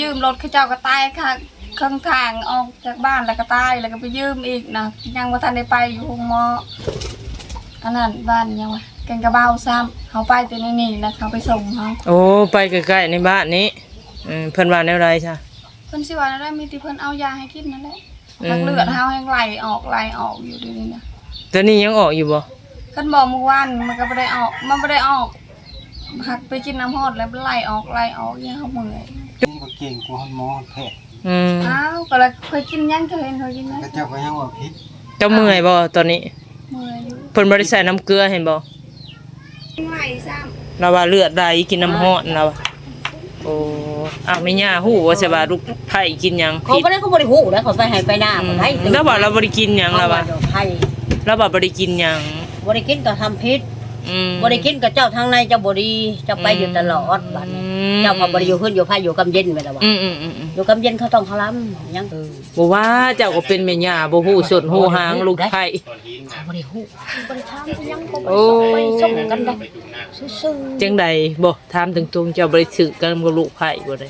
ยืมรถเขาเจ้าก็ตายค่ะข้างทางออกจากบ้านแล้วก็ตายแล้วก็ไปยืมอีกนะยังว่าทันได้ไปอยู่ห้องหมออันนั้นบ้านยังวะแกงกระเบาซ้ำเขาไปแต่นี่นี่นะเขาไปส่งเขาโอ้ไปใกล้ๆในบ้านนี้อืมเพิ่นว่าแนวใดจ้ะเพิ่นสิว่าได้มีที่เพิ่นเอายาให้กินนั่นแหละอืมหักเลือดเฮาแห้งไหลออกไหลออกอยู่เดียวนี้นะตัวนี้ยังออกอยู่บ่เพิ่นบอกเมื่อวานมันก็บ่ได้ออกมันบ่ได้ออกหักไปกินน้ำฮอดแล้วมันไหลออกไหลออกอย่างเขาเมื่อยนี่ ก็เก่งกว่าหมอแพทย์อืมอ้าวก็เลยเคยกินยังเคยเห็นเคยกินนะก็เจ้าก็ยังว่าพิษเจ้าเมื่อยบ่ตอนนี้เมื่อยอยู่เพิ่นบ่ได้ใส่น้ำเกลือเห็นบ่ไหลซ้เราว่าเลือดไหลกินน้ำร้อนเราว่าโอ้อ้าวไม่ย่าฮู้ว่าสิว่าลูกไผ่กินหยังเขาผิดบ่ได้เขาบ่ได้ฮู้นะเขาไปให้ไปหน้าอืบ่มได้แล้วว่าเราบ่ได้กินหยังแล้วว่าให้เราว่าบ่ได้กินหยังบ่ได้กินก็ทำพิษ อืมบ่ได้กินก็เจ้าทางในเจ้าบ่ดีเจ้าไปอยู่ตลอดบัดนี้อืมเจ้าก็บ่ได้อยู่เพิ่นอยู่ไผอยู่กำเย็นไปแล้วว่าอืมอืมอืมอืมอยู่กำเย็นเขาต้องเขาล้ำยังเออบ่ว่าเจ้าก็เป็นแม่ย่าบ่ฮู้สนฮู้หางลูกไผ่เขาบ่ได้ฮู้บ่ได้ถามไปยังบ่โอ้ไปส่งกันได้ซื่อจังใดบ่ถามถึงตรงๆเจ้าบ่ได้สึกกันกับลูกไผ่บ่ได้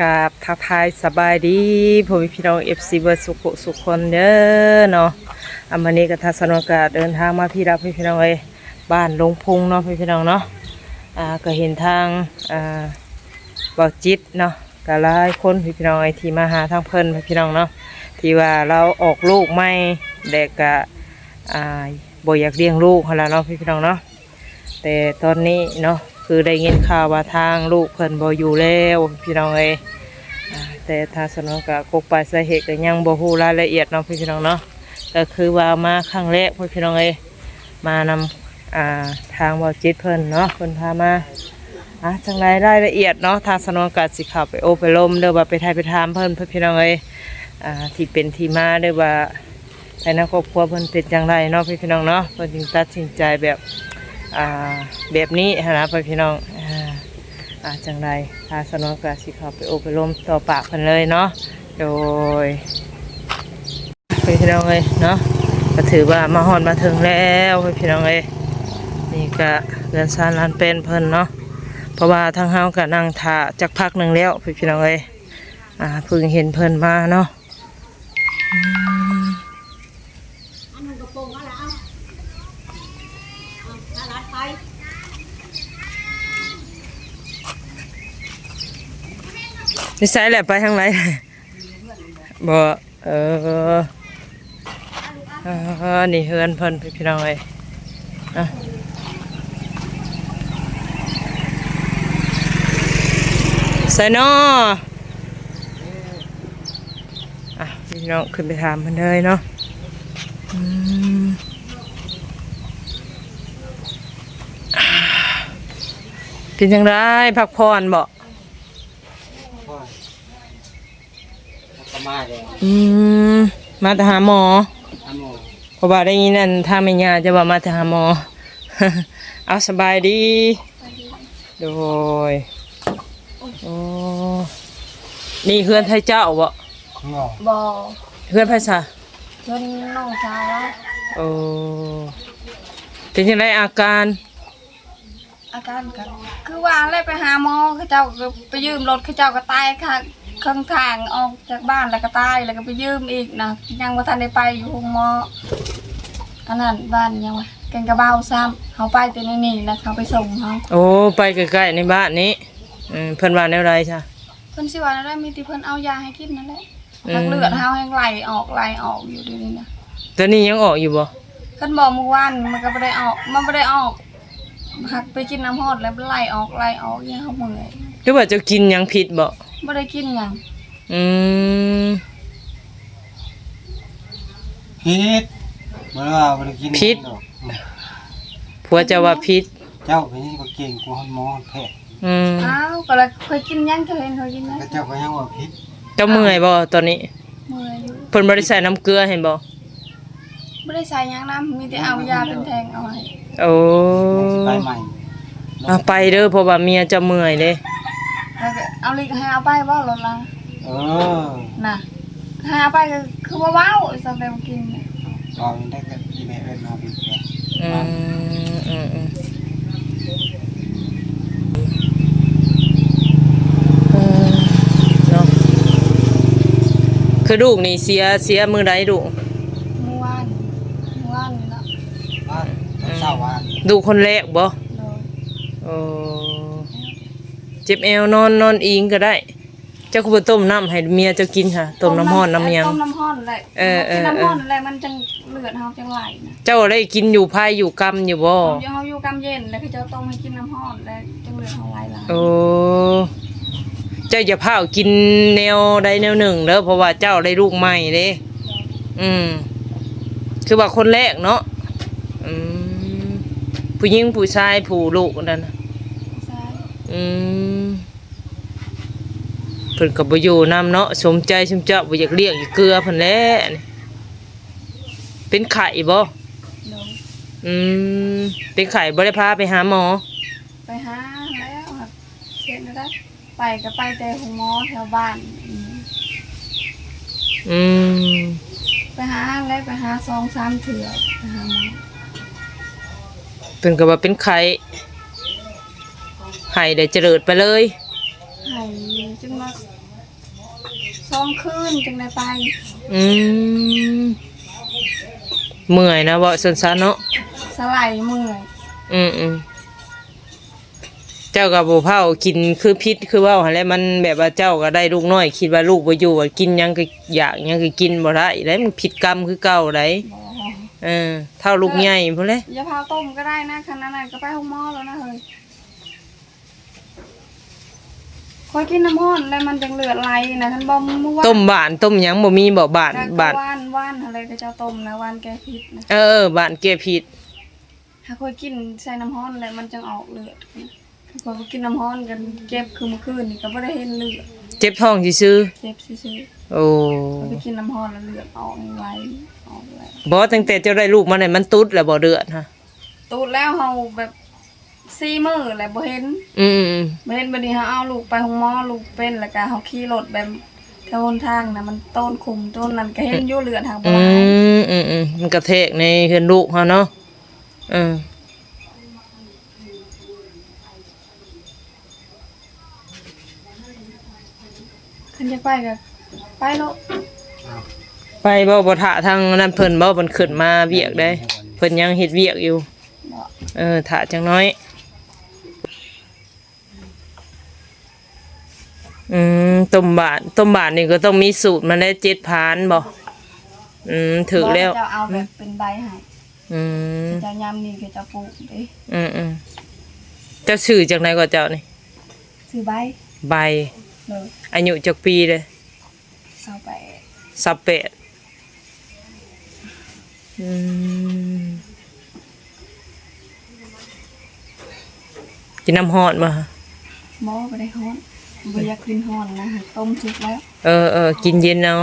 กับทักทายสบายดีผมพี่น้อง FC เบอร์สุขสุขคนเด้อเนาะอันวันนี้ก็ทัศนกาเดินทางมาพี่รับพี่พี่น้องเอ้ยบ้านลงพุงเนาะพี่พี่น้องเนาะอ่าก็เห็นทางอ่าเบาจิตเนาะก็หลายคนพี่พี่น้องเอ้ที่มาหาทางเพิ่นพี่พี่น้องเนาะที่ว่าเราออกลูกไม่เด็กก็อ่าบ่อยากเลี้ยงลูกหั่นล่ะเนาะพี่พี่น้องเนาะแต่ตอนนี้เนาะ คือได้ยินข่าวว่าทางลูกเพิ่นบ่อยู่แล้วพี่น้องเอ้ยแต่ทางสนองกับกกปลายสาเหตุก็ยังบ่ฮู้รายละเอียดเนาะพี่น้องเนาะก็คือว่ามาครั้งแรกพี่น้องเอ้ยมานำอ่าทางบ่จิตเพิ่นเนาะเพิ่นพามาอะจังไรรายละเอียดเนาะทางสนองก็สิข้าไปโอไปลมเด้อว่าไปไทยไปถามเพิ่นพี่น้องเอ้ยอ่าที่เป็นที่มาเด้อว่าภายในครอบครัวเพิ่นเป็นจังไรเนาะพี่น้องเนาะเพิ่นจึงตัดสินใจแบบ อ่าแบบนี้หั้นนะพี่น้องอ่าอาจังไรทาสนองกาสิเขาไปอบไปลมต่อปากกันเลยเนาะโดยไปพี่น้องเลยเนาะก็ถือว่ามาหอนมาถึงแล้วไปพี่น้องเลยนี่ก็เรือนซานลานเป็นเพิ่นเนาะเพราะว่าทางเฮาก็นั่งท่าจักพักหนึ่งแล้วพี่พี่น้องเลยอ่าเพิ่งเห็นเพิ่นมาเนาะ นิสัยแหละไปทางไหนบ่เออเออนี่เฮือนเพิ่นพี่พี่น้องเอ้ยใส่นออะพี่น้องขึ้นไปถามเพิ่นเลยเนาะอืมอ่าเป็นจังไดพักผ่อนบ่ พ่อแล้วก็ มาแล้วอืมมาแต่หาหมอทำหมอเพราะว่าได้ยินนั่นถ้าไม่ยาจะว่ามาแต่หาหมอ เอาสบายดี โดยโอ้นี่เพื่อนไทยเจ้าบ่งอกบ่เพื่อนไพศาลเพิ่นน้องชายแล้วโอ้เป็นยังไงอาการ อาการก็คือว่าเลยไปหาหมอเขาเจ้าก็ไปยืมรถเขาเจ้าก็ตายค่ะ ข้างทางออกจากบ้านแล้วก็ตายแล้วก็ไปยืมอีกนะยังว่าทันได้ไปอยู่ห้องหมออันนั้นบ้านยังวะแกงกระเบาซ้ำเขาไปแต่นี่นี่นะเขาไปส่งเขาโอ้ไปใกล้ๆในบ้านนี้อืมเพิ่นว่าแนวไรจ้ะเพิ่นสิว่าได้มีที่เพิ่นเอายาให้กินนั่นแหละอืมหักเลือดเฮาแห้งไหลออกไหลออกอยู่เดียวนี้นะตัวนี้ยังออกอยู่บ่เพิ่นบอกเมื่อวานมันก็บ่ได้ออกมันบ่ได้ออกหักไปกินน้ำฮอดแล้วมันไหลออกไหลออกอย่างเขาเมื่อยหรือว่าเจะกินหยังผิดบ่ บ่ได้กินหยังอืมพิษเมื่อว่าบ่ได้กินพิษดอกผัวเจะว่าผิดเจ้าเป็นนี่ก็เก่งกว่าหมอแพทย์อืมอ้าวก็เลยเคยกินยังเคยเห็นเคยกินนะก็เจ้าก็ยังว่าพิษเจ้าเมื่อยบ่ตอนนี้เมื่อยอยู่เพิ่นบ่ได้ใส่น้ำเกลือเห็นบ่บ่ได้ใส่หยังน้ำมีแต่เอายาเป็นแทงเอาให้โอ้ไปใหม่อะไปเด้อเพราะว่าเมียจะเมื่อยเด้ แล้วก็เอาลิกให้เอาไปบ่รถละเออน่ะให้เอาไปก็คือว่าว้าวสำหรับกินเนี่ยเอามันได้ก็อีเมลเอิ้นมาพี่เด้ออืมอืมอืมเออเนาะคือลูกนี่เสียเสียมือใดลูกเมื่อวานเมื่อวานนี่เนาะบ้านเช้าวันลูกคนแรกบ่โดยโอ้ เจ็บเอวนอนนอนอิงก็ได้ เจ้าก็บ่ต้มน้ำให้เมียเจ้ากินค่ะต้มน้ำร้อนน้ำหยัง ต้มน้ำร้อนเลยเออเออกินน้ำร้อนอะไรมันจังเลือดเฮาจังไหลนะเจ้าได้กินอยู่ภายอยู่กรรมอยู่บ่เฮาอยู่เฮาอยู่กำเย็นแล้วก็จะต้มให้กินน้ำร้อนแล้วจังเลือดเฮาไหลหลายโอ้เจ้าอย่าพากินแนวใดแนวหนึ่งเด้อเพราะว่าเจ้าได้ลูกใหม่เด้ อืม คือว่าคนแรกเนาะอืมผู้หญิงผู้ชายผู้ลูกนั่นน่ะใช่ อืมเพิ่นก็บ่อยู่นํเนาะสมใจสมเจ้าบ่อยากเลี้ยงอยากเกลือเพิ่นแหละนี่เป็นไข้บ่โดยอืมเป็นไข้บ่ได้พาไปหาหมอ ไปหาแล้วครับเสร็จแล้วได้ไปก็ไปแต่หงหมอแถวบ้านอืมอืมไปหาแล้วไปหาสองสามเถื่อไปหาหมอเพิ่นก็ว่าเป็นไข้ ไข้ได้เจริญไปเลยให้จึงมาสองคืนจึงได้ไปอืมเมื่อยนะบ่สั้นๆเนาะสไลด์เมื่อยอืมอืมเจ้ากับบ่เผากินคือพิษคือเว่าหั่นแหล้วมันแบบว่าเจ้าก็ได้ลูกน้อย คิดว่าลูกบ่อยู่ว่ากินหยังก็อยากหยังก็กินบ่ได้แล้วมันผิดกรรมคือเก่าได้บอเออเท่าลูกใหญ่พุ่นแหละอย่าพาต้มก็ได้นะขนาดนั้นก็ไปห้องหมอแล้วนะเฮ้ย คอยกินน้ำห้อนแล้วมันจังเลือดไหลนะท่านบอกเมื่อวานต้มบ้านต้มหยังบ่มีบ่บ้านแล้วก็บ้านว่านว่านอะไรก็จะต้มนะว่านแก้พิษนะเออบ้านแก้พิษถ้าคอยกินใส่น้ำห้อนแล้วมันจังออกเลือดนะคือคอยบ่กินน้ำห้อนกันเจ็บคือเมื่อคืนนี่ก็ไม่ได้เห็นเลือดเจ็บท้องซื่อเจ็บซื่อๆโอ้ๆก็ไปกินน้ำห้อนแล้วเลือดออกไหลออกไหลบ่ตั้งแต่เจ้าได้ลูกมาเนี่ยมันตุดแล้วบ่เดือดฮะตูดแล้วเฮาแบบ ซีมือแหละบ่เห็นอืมอืมบ่เห็นบัดนี้เฮาเอาลูกไปห้องหมอลูกเป็นแล้วก็เฮาขี่รถแบบแถวหนทางน่ะมันต้นคุมต้นนั้นก็เห็นอยู่เลือดทางบ่อืไหลมอืมอืมมันกระแทกในเฮือนลูกเฮาเนาะเออคันจะไปก็ไปโลดไปบ่บ่ถาทางนั้นเพิ่นบ่เพิ่นขึ้นมาเวียกได้เพิ่นยังเฮ็ดเวียกอยู่ เนาะเออถาจังน้อย อืมต้มบาทต้มบาทนี่ก็ต้องมีสูตรมันได้เจ็ดพานบ่อืมถึกแล้วบ่จะเอาแบบเป็นใบให้อืมจะยามนี้ก็จะปลูกเด้อืมอืมเจ้าชื่อจากไหนก็เจ้านี่ซื้อใบใบเลยอายุจักปีเลยเอาไปสับเป็ดอืมกินน้ำฮอดมาหมอบ่ได้ฮ้อน บ่อยากกินฮ้อนนะต้มสุกแล้ว เออเออกินเย็นเอา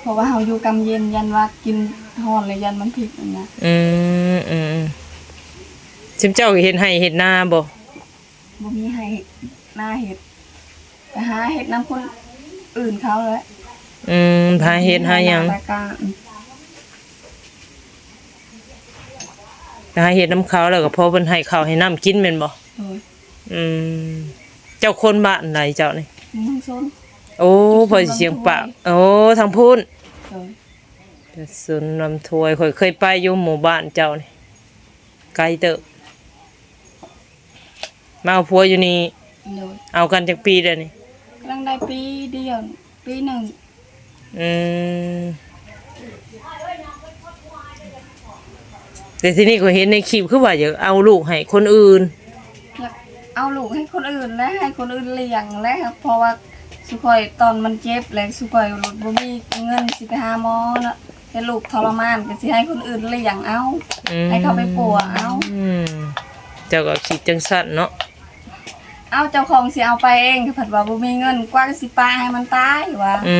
เพราะว่าเฮาอยู่กำเย็นยันว่ากินฮ้อนเลยยันมันผิดนั่นนะอืมอืมอืมชิมเจ้าเห็นให้เห็นหน้าบ่บ่มีให้หน้าเห็ดไปหาเห็ดน้ำคนอื่นเขาแล้วอืมพาเห็ดหาหยังปลากาหาเห็ดน้ำเขาแล้วก็พอเพิ่นให้ข้าวให้น้ำกินแม่นบ่โอ้ยอืม เจ้าคนบ้านไหนเจ้านี่มึงซนโอ้พอสิเสียงปากโอ้ทางพูนโอ้ยแต่สุนลำถวยข่อยเคยไปอยู่หมู่บ้านเจ้านี่ไกลเติบมาเอาผัวอยู่นี่โดยเอากันจักปีเด้อนี่กำลังได้ปีเดียวปีหนึ่งอืมแต่ที่นี่ก็เห็นในคลิปคือว่าอยากเอาลูกให้คนอื่นอยาก เอาลูกให้คนอื่นและให้คนอื่นเลี้ยงและครับเพราะว่าสุคอยตอนมันเจ็บแหละสุคอยรถบ่มีเงินสิไปหาหมอเนาะให้ลูกทรมานก็สิให้คนอื่นเลี้ยงเอา อืมให้เขาไปปัวเอา อืมเจ้าก็คิดจังสั้นเนาะเอาเจ้าของสิเอาไปเองก็ผัดว่าบ่มีเงินกว้างสิปาให้มันตายว่าอื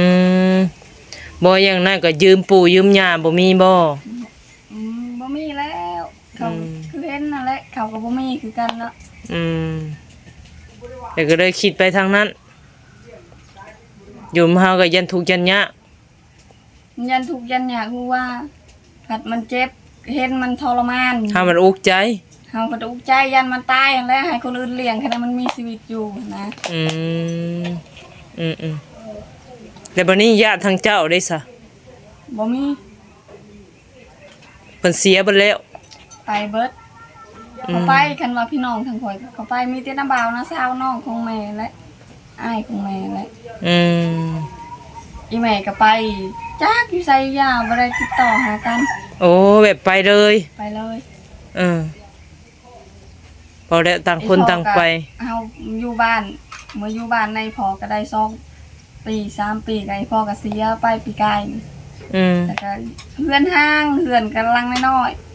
มบ่อย่างนั้นก็ยืมปู่ยืมย่าบ่มีบ่ อืมบ่มีแล้ว เขาอืม คือเห็นนั่นแหละเขาก็บ่มีคือกันเนาะ อืมแต่ก็เลยคิดไปทางนั้น อยู่มาเฮาก็ยันทุกข์ยันยากยันถูกยันอยากรู้ว่าผัดมันเจ็บเห็นมันทรมานถ้ามันอุกใจเฮาก็ตกใจยันมันตายแล้วให้คนอื่นเลี้ยงแค่นั้นมันมีชีวิตอยู่นะอืมอืมอืมแล้วบัดนี้ญาติทางเจ้าได้ซะบ่มีเพิ่นเสียเบิดแล้วไปเบิด เขาไปคันว่าพี่น้องทางข่อยเขาไปมีแต่น้าบ่าวนะสาวน้องของแม่และอ้ายของแม่และอืมอีแม่ก็ไปจักอยู่ไสอยู่ยาบ่ได้ติดต่อหากัน โอ้แบบไปเลยไปเลยเออพอแล้วต่างคนต่างไปเฮาอยู่บ้านเมื่ออยู่บ้านในพอก็ได้สองปีสามปีก็ไอ้พ่อก็เสียไปปีกายนี่อืมแล้วก็เฮือนห้างเฮือนกันลังน้อยๆ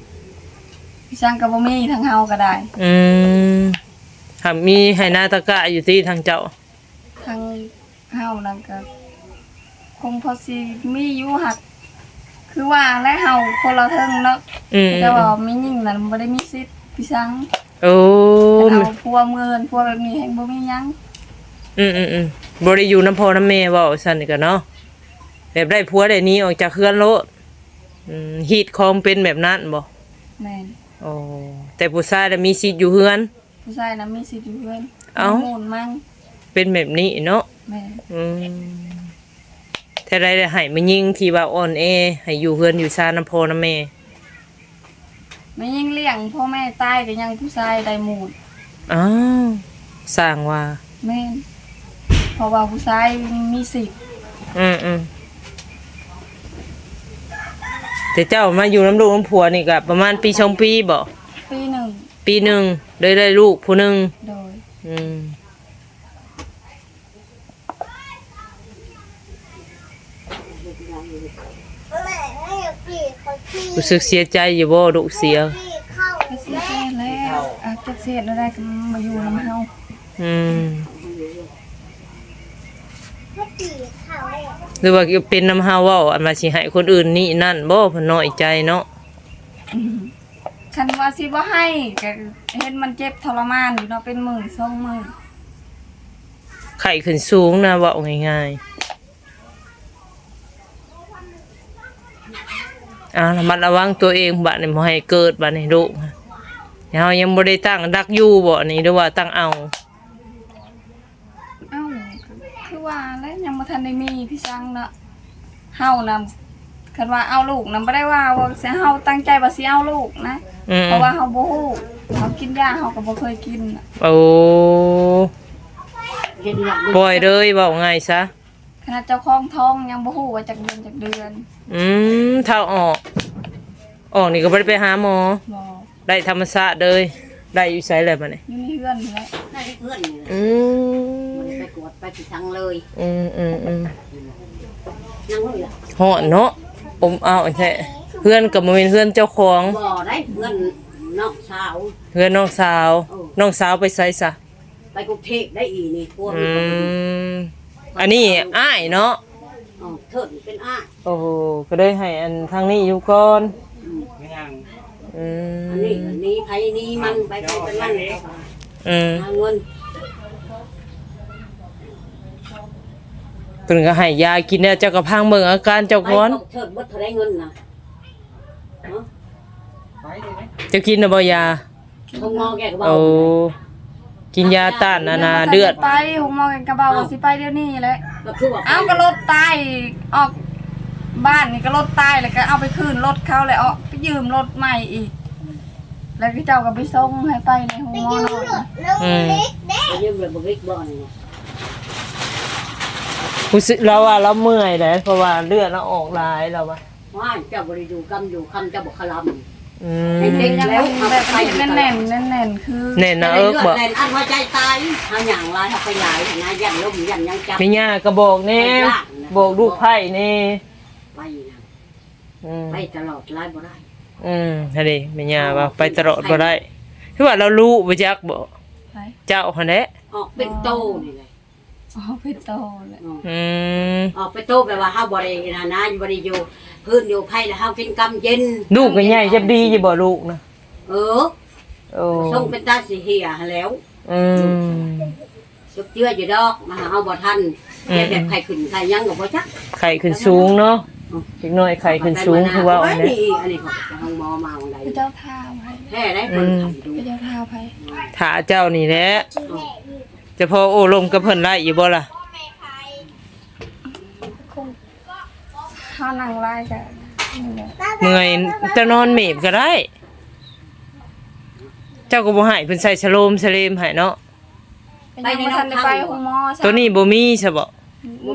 พี่ช่างก็บ่มีทางเฮาก็ได้อืมถ้ามีไหนาตะกะอยู่ที่ทางเจ้า ทางเฮานั่นก็คงพอสิมีอยู่หัก คือว่าและเฮาคนละเทิงเนาะอืมแต่ว่ามียิ่งนั้นบ่ได้มีสิทธิ์พี่ช่างโอ้เอาพัวเมือนพัวแบบนี้แฮงบ่มีหยังอืมอืมอืมบ่ได้อยู่น้ำพ่อน้ำแม่เว้าซั่นนี่ก็เนาะแบบได้ผัวได้หนี้ออกจากเฮือนโลดอืมฮีตของเป็นแบบนั้นบ่แม่น โอ้แต่ผู้ชายน่ะมีสิทธิ์อยู่เฮือน ผู้ชายน่ะมีสิทธิ์อยู่เฮือนเอ้า มูลมั่งเป็นแบบนี้เนาะแม่นอืมแต่ได้ได้ให้มันยิงที่ว่าอ่อนแอให้อยู่เฮือนอยู่ซาน้ำพ่อน้ำแม่ไม่ยิ่งเลี้ยงพ่อแม่ตายก็ยังผู้ชายได้หมูลอ้าวสร้างว่า แม่นเพราะว่าผู้ชายมีสิทธิ์อืมอืม แต่เจ้ามาอยู่น้ำลูกน้ำผัวนี่ก็ประมาณปีสองปีบ่ปีหนึ่งปีหนึ่งได้ได้ลูกผู้หนึ่งโดยอืมรู้สึกเสียใจอยู่บ่ลูกเสียก็เสียใจแล้วอาจจะเสียอะไรก็มาอยู่นำเฮาอืม หรือว่าเป็นน้ำเฮาเว้าอันว่าสิให้คนอื่นนี่นั่นบ่เพิ่นน้อยใจเนาะคันว่าสิบ่ให้ก็เห็นมันเจ็บทรมานอยู่เนาะเป็นหมื่นสองหมื่นไข้ขึ้นสูงนะเว้าง่ายๆอ่าระมัดระวังตัวเองบัดนี้บ่ให้เกิดบัดนี้ลูกเฮายังบ่ได้ตั้งดักอยู่บ่นี่หรือว่าตั้งเอาเอ้าคือว่า แล้วยังบ่ทันได้มีพี่ช่างเนาะเฮานํคันว่าเอาลูกนํบ่ได้ว่าว่าสิเฮาตั้งใจว่าสิเอาลูกนะ อืมเพราะว่าเฮาบ่ฮู้เฮากินยาเฮาก็บ่เคยกินน่ะโอ้เห็นหลังปล่อยเลยเว้าง่ายซะ ขนาดเจ้าของท้องยังบ่ฮู้ว่าจักเดือนจักเดือนอืมถ้าออก ออกนี่ก็บ่ได้ไปหาหมอ บ่ได้ธรรมชาติเลย ได้อยู่ไสเลยบัดนี้อยู่ในเฮือนนี่แหละ ได้เพื่อนนี่แหละ อืมมัน ไปกวดไปที่ทางเลยอืมอืมอืมนั่งเลยล่ะหอนเนาะอมเอาแท้เพื่อนกับบ่แม่นเพื่อนเจ้าของ บ่ได้เพื่อนนอกสาว เพื่อนน้องสาว เออ น้องสาวไปไสซะไปกรุงเทพได้อีนี่พวกอืนี้ก็เป็นมอันนี้อ้ายเนาะอ๋อเถิดเป็นอ้ายโอ้โหก็ได้ให้อันทางนี้อยู่ก่อนไม่ยังอืมอันนี้อันนี้ไผนี้มันไปไปเป็นมันอืมหาเงิน เพิ่นก็ให้ยากินแล้วเจ้าก็พังเบิ่งอาการเจ้าไปก่อนตกเถิดบ่เท่าได้เงินน่ะเนาะไปเลยไหมเจะกินน่ะบ่ยาทงงอแกก็บ่โอ้กินยาต้านนานาเดือด ไปหงมอกันกระเบาว่าสิไปเดี๋ยวนี้แหละก็คือว่าเอาก็รถตายออกบ้านนี่ก็รถตายแล้วก็เอาไปคืนรถเขาเลยเอาไปยืมรถใหม่อีก แล้วก็เจ้าก็ไปส่งให้ไปในหงมอหน่อย อืม ไปยืมเลยบ่ริกบ่นี่นะ รู้สึกเราว่าเราเมื่อยแหละเพราะว่าเลือดเราออกหลายแล้วว่าว่าเจ้าบ่ได้อยู่กำอยู่คำเจ้าบ่คลำอืม เด็กยังแบบแน่นแน่นแน่นแน่นๆคือแน่นนะเอิกบอกแล่นอันว่าใจตายเฮาหยังลายเฮาไปใหญ่นะยันลมยันยังจับ มีย่าก็บอกแน่บอกลูกไผ่แน่ไปนะอืมไปตลอดลายบ่ได้อืมฮะดิมีย่าว่าไปตลอดบ่ได้คือว่าเรารู้บ่จักบ่ไปเจ้าหั่นแหละออกเป็นโตนี่เล ยอ๋อไปโตเลยออกอืมออกเป็นโตแปลว่าเฮาบ่ได้นะนะอยู่บ่ได้อยู่พื้นอยู่ไผแล้วเฮากินกำเย็นลูกก็ใหญ่จะดีจะบ่ลูกนะเออโอ้ส่งเป็นตาสิเหียแล้วอืมสุกเจืออยู่ดอกมาหาเฮาบ่ทันอืมแกแบบไข่ขึ้นไข่ยังก็บ่จักไข่ขึ้นสูงเนาะเด็กน้อยไข่ขึ้นสูงคือว่าอันนนี้นี้อันนี้เขาจะห้องหมอมาวันใดพระเจ้าท่าไว้แท้ได้เพิ่นไข่ดูพระเจ้าท่าไว้ถ้าเจ้านี่แหละ จะพอโอ้ลมกับเพิ่นไล่อยู่บ่ล่ะคงข้าวนั่งไล่กันนี่แหละเมื่อยจะนอนเมบก็ได้ เจ้าก็บ่ให้เพิ่นใส่สโลมสเลมให้เนาะไปยังบ่ทันได้ไปห้องหมอซะตัวนี้บ่มีใช่บ่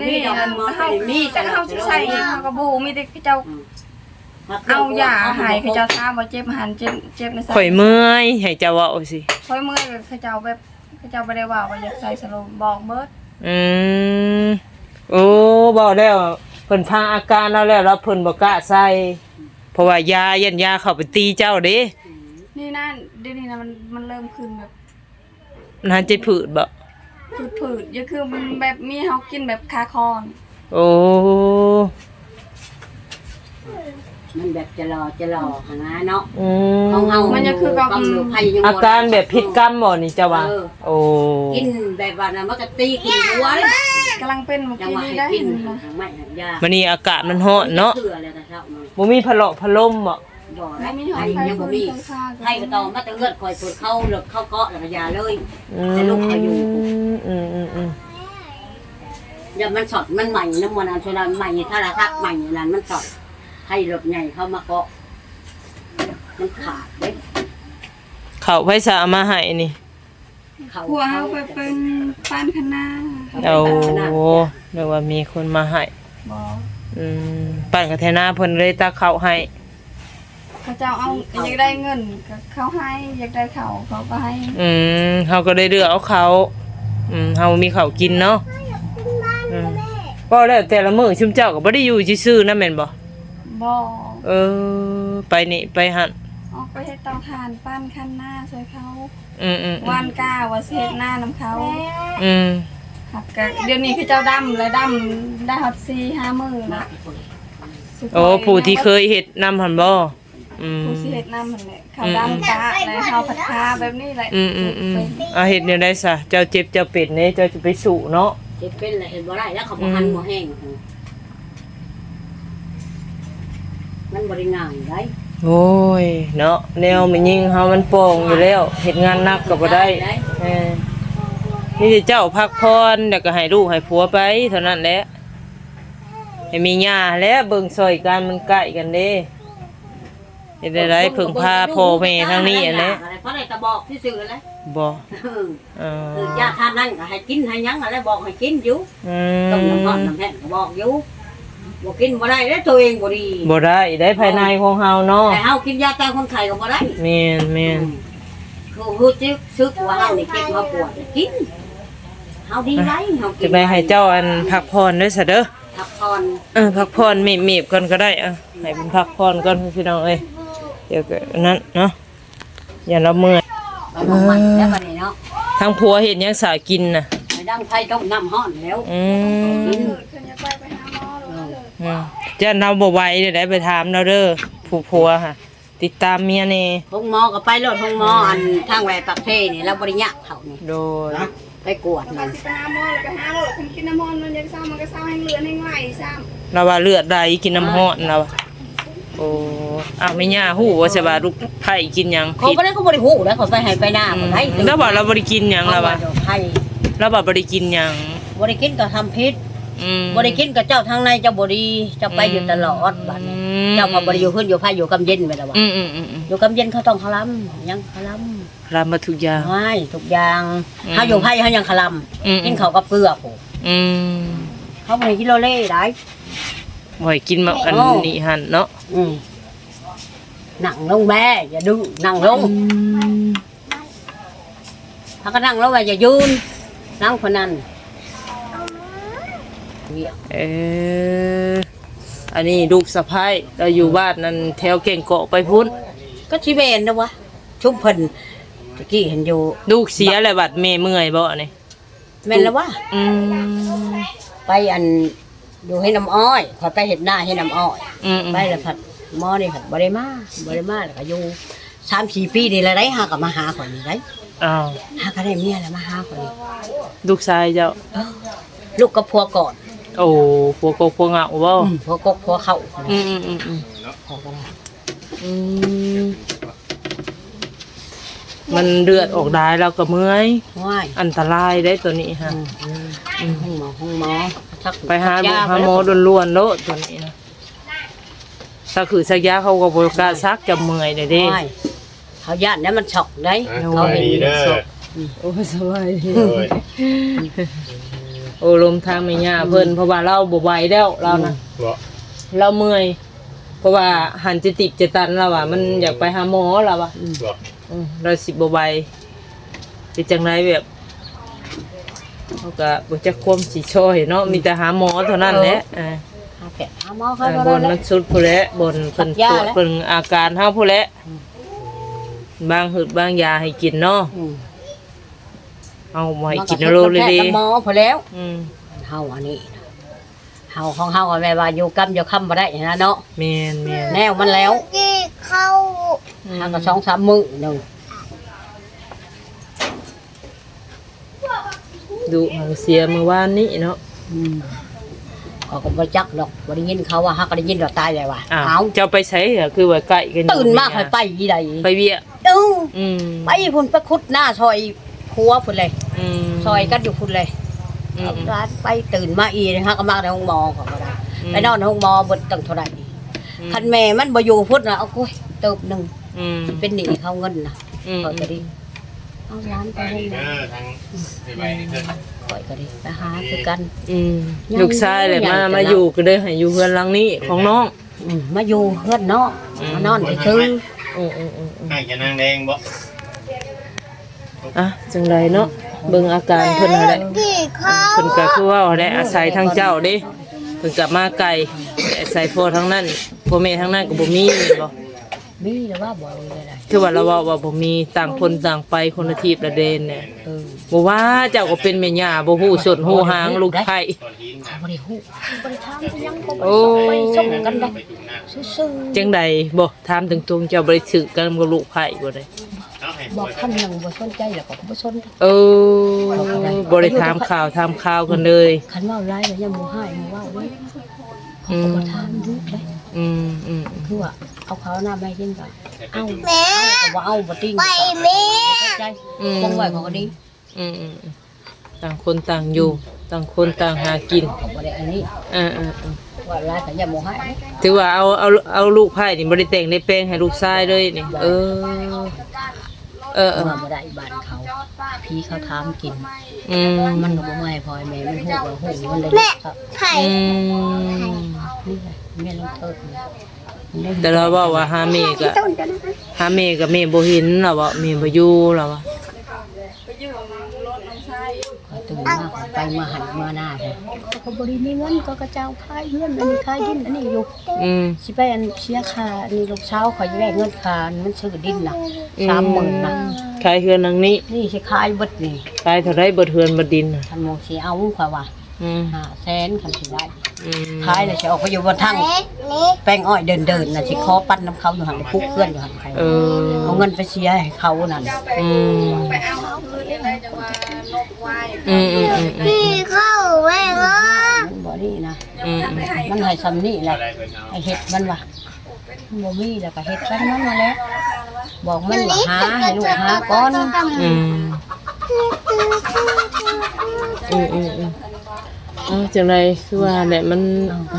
นี่อันเฮามีแต่เฮาสิใส่เองเฮาก็บ่มีแต่เจ้าเอายาหายคือเจ้าทราบว่าเจ็บหันเจ็บเจ็บในไส้ข่อยเมื่อยให้เจ้าเว้าสิค่อยเมื่อยก็คือเจ้าแบบ คือเจ้าบ่ได้ว่าว่าอยากใส่สโลมบอกเบิดอืมโอ้บอกแล้วเพิ่นฟังอาการเราแล้วแล้วเพิ่นบ่กล้าใส่เพราะว่ายายันยาเข้าไปตีเจ้าเด้นี่นั่นเดี๋ยวนี้นะมันมันเริ่มขึ้นแบบนั่นจะผืดบ่ผืดๆอย่าคือมันแบบมีเฮากินแบบคาคอน โอ้ มันแบบจะรอจะรอหาเนาะอืของเฮามมันจะคือกับกำหนดไผยังอาการแบบผิดกรรมบ่นี่เจ้าว่าเออโอ้กินแบบว่านั้นมันก็ตีขึ้นหัวเลยกำลังเป็นเมื่อจังกี้หวะนี้ให้ได้กินนะทางไม่ทางยามันนี่อากาศมันร้อนเนาะเชื่อเลยนะครับมันบ่มีพะเลาะพะลมบ่บ่ไม่ได้มีไผหอยไฟยังคบ่นมีไฟฟ้าไผก็ต้องมาแต่เลือดคอยปวดเข้าเลือดเข้าเกาะแล้วก็ยาเลย อืแต่ลูกเขาอยู่มอืมอืมอืมอย่ามันสดมันใหม่น้ำมันอันชนะใหม่ถ้าราคาใหม่นั้นมันสด ให้รถใหญ่เข้ามาเกาะมันขาดเด้เขาไผสาเอามาให้นี่ เขาหัวเฮาไปเป็นป้านคณะเอาเรียกว่ามีคนมาให้บ่อืมปั่นกับแทนาเพิ่นเลยตักข้าวให้ เขาเจ้าเอาอยากได้เงินก็เขาให้อยากได้เขาเขาก็ให้อืมเฮาก็ได้เลือกเอาเขา อืมเฮามีข้าวกินเนาะอืมบ่แล้วแต่ละมื้อชุมเจ้าก็บ่ได้อยู่ซื่อๆนะแม่นบ่ บ่เออ ไปนี่ไปหั่นออกไปเฮ็ดเตาถ่านปั้นคันหน้าช่วยเขาอืมอืมวานก้าว่าสิเฮ็ดหน้านํเขาอืมหักก็เดี๋ยวนี้คือเจ้าดำเลยดำได้ฮอด4 5มื้อละสุดโอ้ผู้ที่เคยเฮ็ดนำหั่นบ่อืม ผู้สิเฮ็ดนำหั่นแหละเขาดำตาแล้วเขาผัดคาแบบนี้แหละอืมอืมอืมเอาเฮ็ดแนวใดซะเจ้าเจ็บเจ้าเป็ดนี่เจ้าจะไปสู่เนาะ เจ็บเป็นเลยเห็นบ่ได้แล้วเขาบ่หันบ่แห้ง มันบริง่ายได้โอ้ยเนาะแนวมันยิงเฮามันโป่งอยู่แล้วเฮ็ดงานหนักก็บ่ได้เออนี่แต่เจ้าพักพรแล้วก็ให้ลูกให้ผัวไปเท่านั้นแหละให้มีหญ้าแล้วเบิ่งซอยกันมันใกล้กันเด้เฮ็ดได้ไรพึ่งพาพ่อแม่ทางนี้อันนี้เพราะอะไรก็บอกที่สื่อแล้วบ่เออเอเอออยาทานนั่นก็ให้กินให้หยังอะไรบอกให้กินอยู่อืต้มน้ำร้อนมน้ำแห้งก็บอกอยู่ บ่กินบ่ได้แล้วตัวเองบ่ดีบ่ได้ได้ภายในของเฮาเนาะแต่เฮากินยาตามคนไข้ก็บ่ได้แม่นแม่นคือฮู้จึกซึกว่าเฮานี่เจ็บมาปวดกินเฮาดีไรเฮากิจะไปให้เจ้าอันพักพรด้วยซะเด้อ พักผ่อนเออพักผ่อนเมีบๆก่อนก็ได้อะให้เป็นพักผ่อนก่อนพี่น้องเอ้ยเดี๋ยวก็นั้นเนาะอย่าละเมื่อยไปหมองมันแล้วบัดนี้เนาะทางผัวเห็นยังสากินน่ะไปดังไฟต้มน้ำร้อนแล้วอืมเกิดขึ้น อยากไปไปหาหมอหรือว่าเลยอืมจะเราบ่ไหวเดี๋ยวได้ไปถามเราเด้อผู้ผัวค่ะ ติดตามเมียนี่พงหมอก็ไปรถพงหมออันทางแหวปักเทนี่แล้วบ่ได้ยากเขานี่โดยไปกวดไปมันสิไปหาหมอแล้วไปหาหมอแล้วคันกินน้ำมันมันยังเศร้ามันก็เศร้าให้เหลือให้ไหวซ้ำเราว่าเลือดไหลกินน้ำฮ้อนเราโอ้อ้าวไม่ย่าฮู้ว่าสิว่าลูกไผ่กินหยังเขาผิดก็ได้ก็บ่ได้ฮู้แล้วเขาไปให้ไปหน้าอืบ่มได้แล้วว่าเราบ่ได้กินหยังเราว่าให้เราว่าบ่ได้กินหยังบ่ได้กินก็ทำพิษอืม บ่ได้กินก็เจ้าทางในเจ้าบ่ดีเจ้าไปอยู่ตลอดบัดนี้เจ้าก็บ่ได้อยู่ขึ้นอยู่ไผอยู่กำเย็นไปแล้วว่าอืมอืมอืมอืมอยู่กำเย็นเขาต้องคลำยังคลรับมาทุกอย่างำไม่ทุกอย่างอืมเฮาอยู่ไผเฮายังคลอืมำกินข้าวกับเกลือโหอืมเขาบ่ได้กินโลเล่ได้ บ่ให้กินมาอันนี้หั่นเนาะอืมนั่งลงแม่อย่าดึงนั่งลงถ้าก็นั่งลงไว้อย่ายืนนั่งคนนั้น เวียงเอออันนี้ลูกสะพ้ายเราอยู่บ้านนั่นแถวเก่งเกาะไปพุ่นก็ชิเวนนะวะชุมเพิ่นตะกี้เห็นอยู่ลูกเสียแล้วบัดแม่เมื่อยบ่นี่แม่นแล้ววะอืมไปอันอยู่ให้น้ำอ้อยขอยไปเห็ดหน้าให้น้ำอ้อย อืมอืมไปแล้วผัดหมอนี่ผัดบริมาบริมาแล้วก็อยู่สามสี่ปีนี่แหละได้หากับมาหาคนนี่ได้อ้าวหาก็ได้เมียแล้วมาหาคนนี่ลูกชายเจ้าเออลูกกับพัวก่อน โอ้พวกกกพวกเหงาบ่อืมพัวกกพัวเข้าอืมอืมอืมอืมพอกันแล้วอืมมันเลือดออกได้แล้วก็เมื่อยว้ายอันตรายได้ตัวนี้ฮะ อืมห้องหมอห้องหมอชักไปหาชักยหาหมอล้วนๆโลดตัวนี้นะถ้าคือสักยาเขาก็บริการซักจะเมื่อยเลยเด้ว้ายเขาย่านนั้นมันช็อกได้ เขาเขาเห็เห็นนเด้อโอ้ยสบายดีโอ้ย โอ้ลมทางไม่ยาเพิ่นเพราะว่าเราบ่ไหวแล้วเรานะบ่เราเมื่อย เพราะว่าหันจะติบจะตันเราอะ มันอยากไปหาหมอเราอะบ่อืมเราสิบ่ไหวเป็นจังไรแบบเขาก็บ่จักความสิช่อยเนาะมีแต่หาหมอเท่านั้นแหละอ่าหาแผลหาหมอเขาอ่าก็บได้นแล้มัวนสุดผู้นแหละบนเพิ่นสักยาตรวจแล้วเพิ่นอาการเฮาผู้นแหละบางหึดบางยาให้กินเนาะ อืม เอามาให้กินโลเลยมันดิแพทย์กับหมอพอแล้วอืมเฮาอันนี้นะเฮาของเฮาอะแม่ว่าอยู่กำอยู่คำบ่ได้นะเนาะแม่นแม่นแนวมันแล้วเข้าทางก็สองสามมื้อหนึงดูหังเสียเมื่อวานนี้เนาะอืมเขาก็บ่จักดอกบ่ได้ยินเขาว่าฮักก็ได้ยินดอกตายแล้วว่าอ้าวเอาเจ้าไปใช้เหรอคือว่าใกล้กันอยู่ตื่นมาค่อยไปอีใดไปเวีย เอ้าอืมไปพุ่นไปขุดหน้าซอยพัวพุ่นเลยอืม ซอยกันอยู่พุ่นเลยอืเอามร้านไปตื่นมาอีนะฮะก็มาในห้องหมอก็บ่ได้อืมไปนอนในห้องหมอบ่ตั้งเท่าไหร่อืมคันแม่มันบ่อยู่พุ่นน่ะเอากุ้ยเติบหนึงอืมเป็นหนี้เขาเงินน่ะอืมข่อยก็ดีเอาร้านไปไปให้ดีแม่เด้อทางไปไปนี่เด้อข่อยก็ดีไปหาคือกันอืมยังลูกชายเลยมายังจะมาอยู่ก็เลยให้อยู่เพื่อนหลังนี้ของน้องอืมมาอยู่เพื่อนเนาะอืมมานอนซื่ออืมอืมอืมอืมให้จะนางแดงบ่อะจังไรเนาะ เบิ่งอาการเพิ่นนั่นแหละกี่เข้าเพิ่นก็คือว่าได้อาศัยทางเจ้าเด้เพิ่นก็มาไกลแต่อาศัยพ่อทั้งนั้นพ่อแม่ทั้งนั้นก็บ่มีแม่นบ่ๆมีหรือว่าบ่เลยได้คือว่าเราเว้าว่าบ่มีต่างคนต่างไปคนละทีละเดนเนี่ยเออบ่ว่าเจ้าก็เป็นแม่ย่าบ่ฮู้สนฮู้หางลูกไผตอนหินเขาบ่ได้ฮู้บ่ได้ถามไปยังบ่โอ้ไปส่งกันได้ไปจุ่มน้ำซื่อจังใดบ่ถามตรงๆเจ้าบ่ได้สึกกันกับลูกไผบ่ได้เอาให้ๆ บอกคำหนึงบ่สนใจแล้วก็บ่สนเออบ่ได้ถามข่าวถามข่าวกันเลยคันเว้าร้ายก็ยังบ่ให้บ่เว้าเว้ยเขาก็บ่ถามดูเด้อืมอืมคือว่าเอาเขาหน้าไม่ยินก็เอาแม่ก็บ่เอาบ่ติ้งไปแม่เข้าใจอืมคงไว้เขาก็ดีอืมอืมต่างคนต่างอยู่ต่างคนต่างหากินเขาบ่ได้อันนี้อ่าอ่าอ่าว่าร้ายก็ยังบ่ให้ถือว่าเอาเอาเอาลูกไผ่นี่บ่ได้แต่งได้แปลงให้ลูกชายเลยนี่เออ เออเออว่าบ่ได้บ้านเขาพี่เขาถามกิน อืมมันก็บ่ให้พ่อให้แม่มันฮู้ว่าฮู้มันเลยครับไผ่อืมนี่แหละแม่ลงเทิดนี่แต่เราบอกว่าหาเมก็หาเมก็เมบ่เห็นเราว่าเมบ่อยู่เราว่า ขอตื่นมาขอ ไปมาหันมาหน้าเลยเขาบ่ได้มีเงินก็กระเจ้าขายเงินอันนี้ขายดินอันนี้อยู่อืมสิไปอันเสียค่าอันนี้ลูกเช้าขอยได้เงินค่ามันซื้อดินน่ะ30,000น่ะขายเฮือนหลังนี้นี่สิขายเบิดนี่ขายเท่าไรเบิดเฮือนเบิดดินน่ะ คันโมสิเอาข่อยว่าอืม5แสนคันสิได้ อืมขายแล้วสิออกไปอยู่บนทางนี่แป้งอ้อยเดินๆน่ะสิขอปั้นน้ำเขาอยู่หั่นคุกเพื่อนอยู่หั่นใครเออเอาเงินไปเสียให้เขานั่นอืมไปเอาคืนได้จังว่านกไว้อืมอืมอืมอืมกี่เข้าแม่ก็มันบ่นี่นะอืมมันให้ซ้ำนี่แหละอะไรเพิ่นเอาให้เฮ็ดมันว่ะมันบ่มีแล้วก็เฮ็ดซ้ำมันมาแล้วบอกมันว่าหาให้ลูกหาก่อนอืมอืมอืมอืม เอาจังไรคือว่าแหละมัน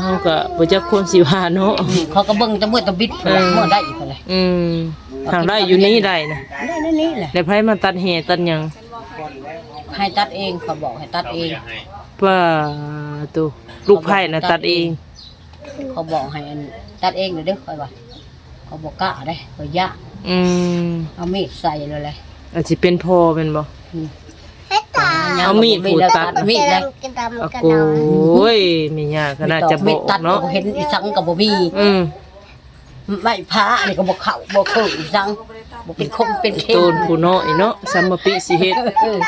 เฮาก็บ่จักคนสิว่าเนาะ เขาก็เบิ่งแตะมือตะบิดเมื่อได้อีกเลยอืมทางได้อยู่นี่ได้นะได้นั่นนี่แหละแล้วไผมาตัดเหตุตัดหยังให้ตัดเองเขาบอกให้ตัดเองอยากให้ว่าตัวลูกไผ่น่ะตัดเอง เขาบอกให้อันตัดเองเด้อเด้อค่อยว่าเขาบอกกล้าได้เขายะอืมเอามีดใส่เลยเลยอาจสิเป็นพ่อเป็นบ่ให้ตา เอามีดผูกตัดมีดเลยกินตามอะกระโกดองยมียากขนาดจะบมีอดกตัดเนาะก็เห็นอีสังกับบ่มีอืมไม่พระอันนี้ก็บ่เข้าบ่เข้าอีสังบ่เป็นคมเป็นเข้มโตนผู้น้อยเนาะสัมมปิสิเฮ็ดเออ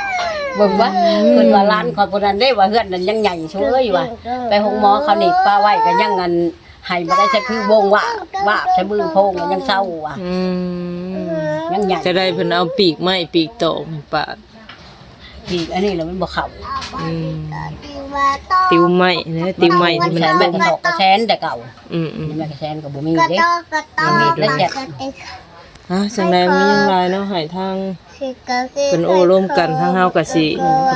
เบิ่งว่าเพิ่นว่าร้านคอยบ่นั้นได้ว่าเฮือนนั้นยังใหญ่ช่วยว่าไปห้องหมอเขานี่ป้าไว้ก็ยังงันให้บ่ได้ใช้คือวงว่าว่าใช้มือโพงก็ยังเศร้าว่ะอืมยังใหญ่จะได้เพิ่นเอาปีกไม้ปีกตอกมาปาด อีกอันนี้แล้วมันบ่เข้าอืมดีไหมติวไม้นะติวไม้ที่มันแสนแม่ก็สอกกระแสนแต่เก่าอืมอืมแม่กระแสนก็บ่มีเด้อะจังไดมันยังหลายเนาะให้ทางเพิ่นโอร่วมกันทางเฮาก็สิ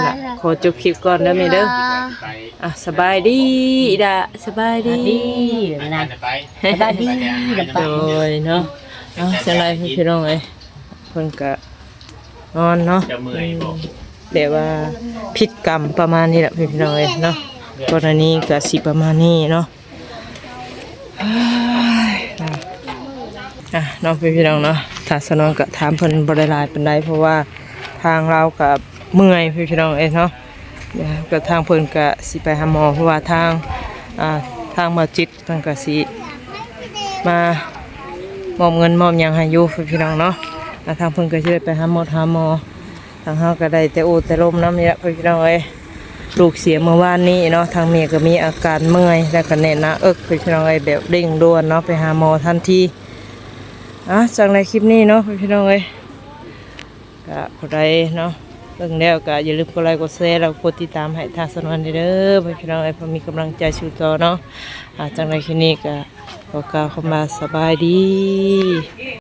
น่ะขอจบคลิปก่อนเด้อแม่เด้ออะสบายดีอีดาสบายดีนะสบายดีโดปางยเนาะเอาจังไดพี่พี่น้องเอ้ยเพิ่นก็นอนเนาะจะเมื่อยบ่ แบบว่าพิษกรรมประมาณนี้แหละพี่พี่น้องเอ้ยเนาะกรณีก็สิประมาณนี้เนาะเอ้ยอะน้องพี่พี่น้องเนาะถ้าสนองก็ถามเพิ่นบ่ได้หลายปานใดเพราะว่าทางเราก็เมื่อยพี่พี่น้องเอ้ยเนาะเดี๋ยวก็ทางเพิ่นก็สิไปหาหมอเพราะว่าทางอ่าทางหมอจิตเพิ่นก็สิมามอบเงินมอบหยังให้อยู่พี่พี่น้องเนาะแล้วทางเพิ่นก็สิได้ไปหาหมอหาหมอ ทางเฮาก็ได้แต่โอแต่ลมน้ำนี่ละพี่น้องเอ้ยลูกเสียเมื่อวานนี้เนาะทางเมียก็มีอาการเมื่อยแล้วก็แน่นหนะเอิกพี่น้องเอ้ยแบบเร่งด่วนเนาะไปหาหมอทันทีอะจากในคลิปนี้เนาะพี่น้องเอ้ยก็ผู้ใดเนาะเรื่องแล้วก็อย่าลืมกดไลค์กดแชร์แล้วกดติดตามให้ทางสนวนเด้อพี่น้องเอ้ยเพื่อมีกำลังใจสู้ต่อเนาะอะจากในคลิปนี้ก็ขอกล่าวคำว่าสบายดี